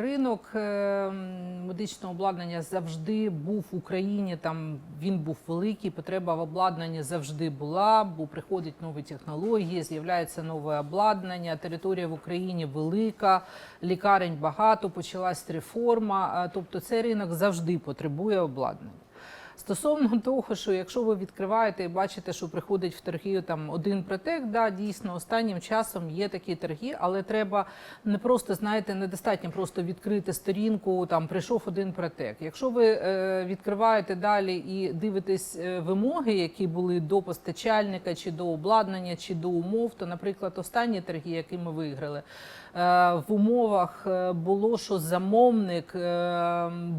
Ринок е, медичного обладнання завжди був в Україні. Там він був великий. Потреба в обладнанні завжди була, бо приходять нові технології, з'являється нове обладнання. Територія в Україні велика, лікарень багато. Почалась реформа. Тобто, цей ринок завжди потребує обладнання. Стосовно того, що якщо ви відкриваєте і бачите, що приходить в торги там один протек, да, дійсно останнім часом є такі торги, але треба не просто знаєте, недостатньо просто відкрити сторінку. Там прийшов один протек. Якщо ви е, відкриваєте далі і дивитесь е, вимоги, які були до постачальника, чи до обладнання, чи до умов, то, наприклад, останні торги, які ми виграли. е, В умовах е, було, що замовник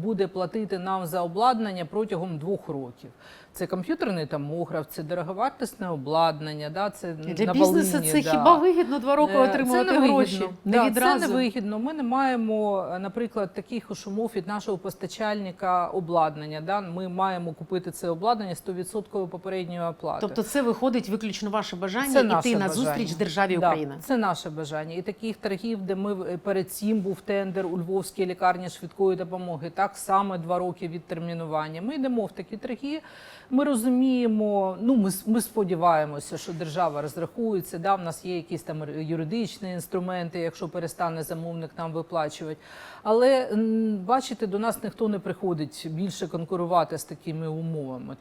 буде платити нам за обладнання протягом двох років. Це комп'ютерний томограф, це дороговартісне обладнання. Да, це Для на бізнесу Волині, це да. хіба вигідно два роки Е, отримувати це не гроші? вигідно. Не Да, відразу. Це не вигідно. Ми не маємо, е, наприклад, таких умов від нашого постачальника обладнання. Да? Ми маємо купити це обладнання 100% попередньої оплати. Тобто це виходить виключно ваше бажання Це наше на бажання. зустріч державі Да, України. Це наше бажання. І таких торгів, де ми е, перед цим був тендер у Львовській лікарні швидкої допомоги, так само два роки відтермінування. Ми йдемо в такі торги. Ми розуміємо, ну ми, ми сподіваємося, що держава розрахується. Да, в нас є якісь там юридичні інструменти, якщо перестане замовник нам виплачувати. Але бачите, до нас ніхто не приходить більше конкурувати з такими умовами.